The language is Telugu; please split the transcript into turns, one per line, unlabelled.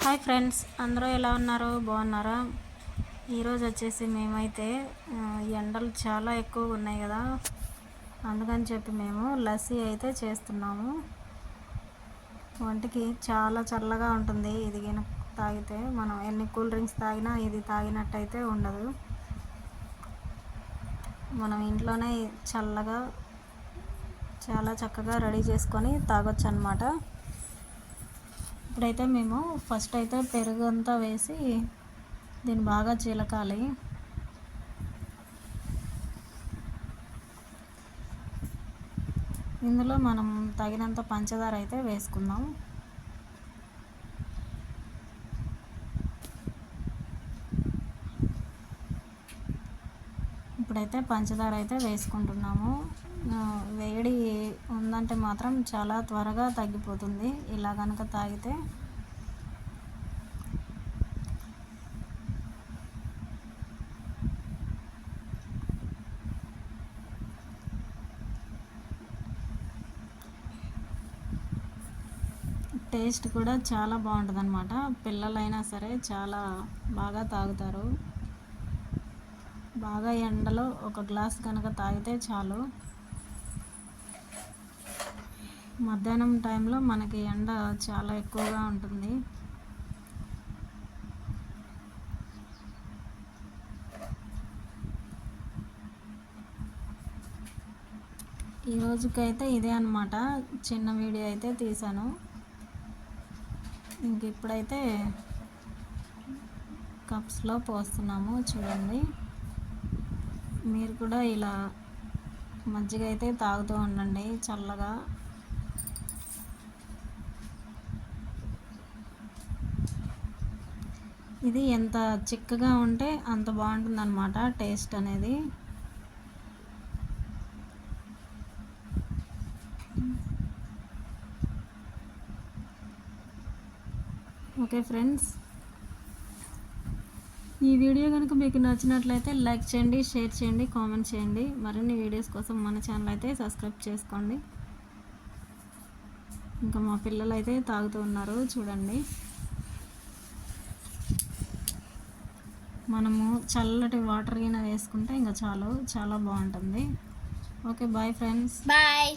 హాయ్ ఫ్రెండ్స్ అందరూ ఎలా ఉన్నారు? బాగున్నారా? ఈరోజు వచ్చేసి మేమైతే ఎండలు చాలా ఎక్కువ ఉన్నాయి కదా. అందుకని చెప్పి మేము లస్సీ అయితే చేస్తున్నాము. ఒంటికి చాలా చల్లగా ఉంటుంది. ఇది తాగితే మనం ఎన్ని కూల్ డ్రింక్స్ తాగినా ఇది తాగినట్టయితే ఉండదు. మనం ఇంట్లోనే చల్లగా చాలా చక్కగా రెడీ చేసుకొని తాగొచ్చు అన్నమాట ఇప్పుడైతే మేము ఫస్ట్ అయితే పెరుగు అంతా వేసి దీన్ని బాగా చిలకాలి. ఇందులో మనం తగినంత పంచదార అయితే వేసుకుందాం. ఇప్పుడైతే పంచదార అయితే వేసుకుంటున్నాము. వేడి ఉందంటే మాత్రం చాలా త్వరగా తగ్గిపోతుంది. ఇలా కనుక తాగితే టేస్ట్ కూడా చాలా బాగుంటుంది అనమాట పిల్లలైనా సరే చాలా బాగా తాగుతారు. బాగా ఎండలో ఒక గ్లాస్ కనుక తాగితే చాలు. మధ్యాహ్నం టైంలో మనకి ఎండ చాలా ఎక్కువగా ఉంటుంది. ఈ రోజుకైతే ఇదే అనమాట చిన్న వీడియో అయితే తీసాను ఇంక ఇప్పుడైతే కప్స్లో పోస్తున్నాము చూడండి. మీరు కూడా ఇలా మజ్జిగ అయితే తాగుతూ ఉండండి చల్లగా. ఇది ఎంత చిక్కగా ఉంటే అంత బాగుంటుంది అనమాట టేస్ట్ అనేది. ఓకే ఫ్రెండ్స్ ఈ వీడియో కనుక మీకు నచ్చినట్లయితే లైక్ చేయండి షేర్ చేయండి కామెంట్ చేయండి. మరిన్ని వీడియోస్ కోసం మన ఛానల్ అయితే సబ్స్క్రైబ్ చేసుకోండి. ఇంకా మా పిల్లలు అయితే తాగుతూ ఉన్నారు చూడండి. మనము చల్లటి వాటర్ గిన్నె వేసుకుంటే ఇంకా చాలు చాలా బాగుంటుంది. Okay bye friends
bye